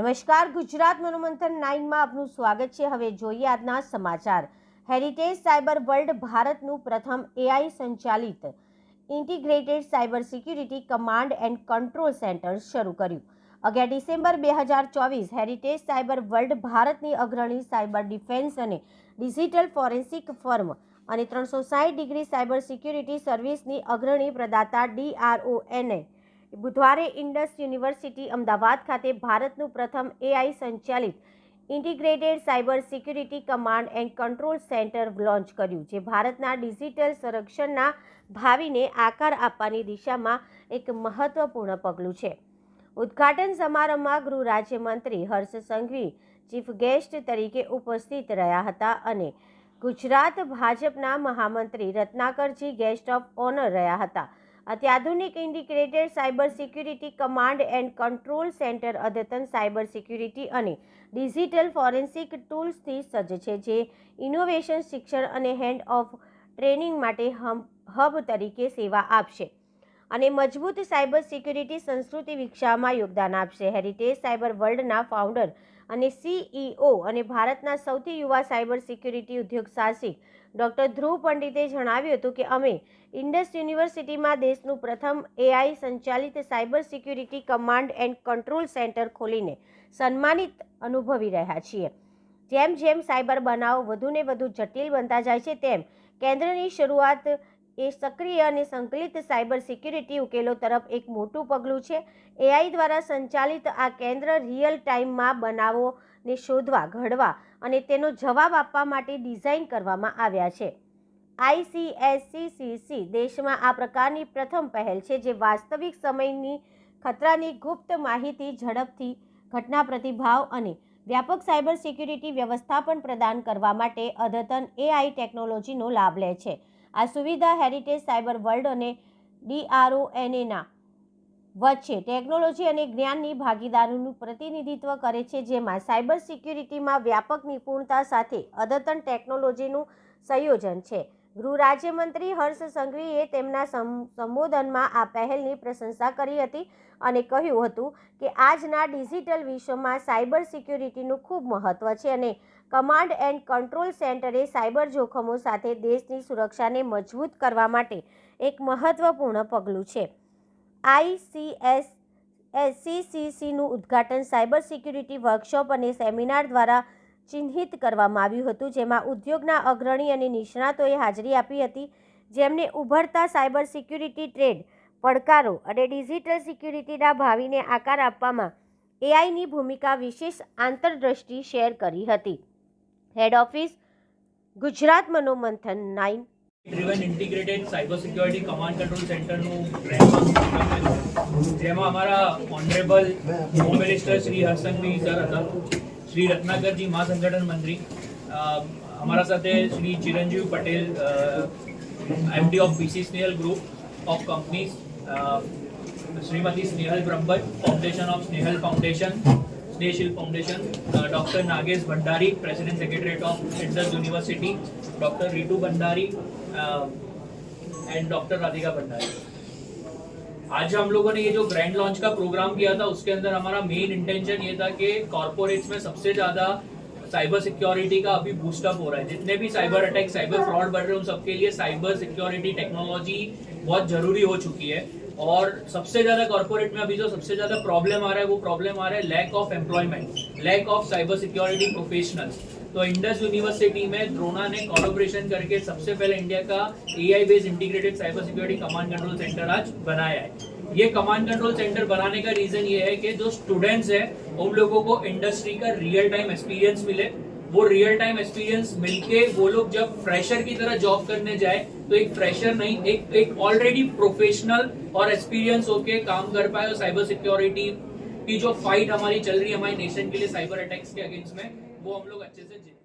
નમસ્કાર, ગુજરાત મનોમંથન નાઇનમાં આપનું સ્વાગત છે. હવે જોઈએ આજના સમાચાર. હેરિટેજ સાયબર વર્લ્ડ ભારતનું પ્રથમ એઆઈ સંચાલિત. Integrated cyber security command and control centre શરૂ કર્યું. અગિયાર ડિસેમ્બર બે હજાર ચોવીસ હેરિટેજ સાયબર વર્લ્ડ ભારતની અગ્રણી સાયબર ડિફેન્સ અને ડિજિટલ ફોરેન્સિક ફર્મ અને ત્રણસો સાઠ ડિગ્રી સાયબર સિક્યુરિટી સર્વિસની અગ્રણી પ્રદાતા ડીઆરઓએનએ બુધવારે ઇન્ડસ યુનિવર્સિટી અમદાવાદ ખાતે ભારતનું પ્રથમ એઆઈ સંચાલિત integrated cyber security command and control centre launch કર્યું, જે ભારતના ડિજિટલ સંરક્ષણના ભાવિને આકાર આપવાની દિશામાં એક મહત્વપૂર્ણ પગલું છે. ઉદ્ઘાટન સમારંભમાં ગૃહ રાજ્યમંત્રી હર્ષ સંઘવી, ચીફ ગેસ્ટ તરીકે ઉપસ્થિત રહ્યા હતા અને ગુજરાત ભાજપના મહામંત્રી રત્નાકરજી ગેસ્ટ ઓફ ઓનર રહ્યા હતા. અત્યાધુનિક integrated cyber security command and control centre અદ્યતન સાયબર સિક્યુરિટી અને ડિજિટલ ફોરેન્સિક ટૂલ્સથી સજ્જ છે, જે ઇનોવેશન, શિક્ષણ અને હેન્ડ ઓફ ટ્રેનિંગ માટે હબ તરીકે સેવા આપશે અને મજબૂત સાયબર સિક્યુરિટી સંસ્કૃતિ વિકસાવવામાં યોગદાન આપશે. હેરિટેજ સાયબર વર્લ્ડના ફાઉન્ડર અને સીઈઓ અને ભારતના સૌથી યુવા સાયબર સિક્યુરિટી ઉદ્યોગ સાહસિક ડૉક્ટર ધ્રુવ પંડિતે જણાવ્યું હતું કે અમે ઇન્ડસ યુનિવર્સિટીમાં દેશનું પ્રથમ એઆઈ સંચાલિત cyber security command and control centre ખોલીને સન્માનિત અનુભવી રહ્યા છીએ. જેમ જેમ સાયબર બનાવો વધુને વધુ જટિલ બનતા જાય છે, તેમ કેન્દ્રની શરૂઆત એ સક્રિય અને સંકલિત સાયબર સિક્યુરિટી ઉકેલો તરફ એક મોટું પગલું છે. એઆઈ દ્વારા સંચાલિત આ કેન્દ્ર રિયલ ટાઈમમાં બનાવોને શોધવા, ઘડવા અને તેનો જવાબ આપવા માટે ડિઝાઇન કરવામાં આવ્યા છે. આઈસીએસસીસીસી દેશમાં આ પ્રકારની પ્રથમ પહેલ છે જે વાસ્તવિક સમયની ખતરાની ગુપ્ત માહિતી ઝડપથી, ઘટના પ્રતિભાવ અને વ્યાપક સાયબર સિક્યુરિટી વ્યવસ્થાપન પ્રદાન કરવા માટે અદ્યતન એઆઈ ટેકનોલોજીનો લાભ લે છે. આ સુવિધા હેરિટેજ સાયબર વર્લ્ડ અને ડીઆરઓએનએના વચ્ચે ટેકનોલોજી અને જ્ઞાનની ભાગીદારીનું પ્રતિનિધિત્વ કરે છે, જેમાં સાયબર સિક્યુરિટીમાં વ્યાપક નિપુણતા સાથે અદ્યતન ટેકનોલોજીનું સંયોજન છે. ગૃહ રાજ્યમંત્રી હર્ષ સંઘવીએ તેમના સંબોધનમાં આ પહેલની પ્રશંસા કરી હતી અને કહ્યું હતું કે આજના ડિજિટલ વિશ્વમાં સાયબર સિક્યુરિટીનું ખૂબ મહત્ત્વ છે અને કમાન્ડ એન્ડ કંટ્રોલ સેન્ટરે સાયબર જોખમો સાથે દેશની સુરક્ષાને મજબૂત કરવા માટે એક મહત્વપૂર્ણ પગલું છે. આઈસીએસ એસસીસીસીનું ઉદ્ઘાટન સાયબર સિક્યુરિટી વર્કશોપ અને સેમિનાર દ્વારા ચિહ્નિત કરવામાં આવ્યું હતું, જેમાં ઉદ્યોગના અગ્રણી અને નિષ્ણાતોએ હાજરી આપી હતી. જેમને ઉભરતા સાયબર સિક્યુરિટી ટ્રેડ, પડકારો અને ડિજિટલ સિક્યુરિટીના ભાવિને આકાર આપવામાં એઆઈની ભૂમિકા વિશેષ આંતરદ્રષ્ટિ શેર કરી હતી. Head office, Gujarat મનોમંથન nine. Driven integrated cyber security command control સેન્ટરનું જેમાં અમારા honourable home minister Shri Harsh Sanghavi sir, હતા. श्री रत्नाकर जी, महासंगठन मंत्री हमारा साथ है Shri Chiranjeev Patel M D of B group of company Shrimati Snehal Brahmaj foundation of Snehal foundation Snehshilp foundation doctor Nagesh Bhandari president secretariat of central university doctor Ritu Bhandari and doctor Radhika Bhandari. आज हम लोगों ने ये जो grand launch का programme किया था, उसके अंदर हमारा मेन इंटेंशन ये था कि कॉर्पोरेट्स में सबसे ज़्यादा साइबर सिक्योरिटी का अभी बूस्टअप हो रहा है। जितने भी साइबर अटैक साइबर फ्रॉड बढ़ रहे हैं, उन सबके लिए साइबर सिक्योरिटी टेक्नोलॉजी बहुत ज़रूरी हो चुकी है। और सबसे ज़्यादा कॉर्पोरेट में अभी जो सबसे ज़्यादा प्रॉब्लम आ रहा है, वो प्रॉब्लम आ रहा है lack of employment lack of cyber security professionals तो इंडस यूनिवर्सिटी में द्रोणा ने कोलोब्रेशन करके सबसे पहले इंडिया का AI based integrated cyber security command control centre आज बनाया है। ये कमांड कंट्रोल सेंटर बनाने का रीजन ये है कि जो स्टूडेंट्स है, उन लोगों को इंडस्ट्री का रियल टाइम एक्सपीरियंस मिले। वो रियल टाइम एक्सपीरियंस मिलके वो लोग जब फ्रेशर की तरह जॉब करने जाए तो एक फ्रेशर नहीं, एक एक ऑलरेडी प्रोफेशनल और एक्सपीरियंस होके काम कर पाए और साइबर सिक्योरिटी की जो फाइट हमारी चल रही है, हमारे नेशन के लिए साइबर अटैक्स के अगेंस्ट में वो हम लोग अच्छे से जीत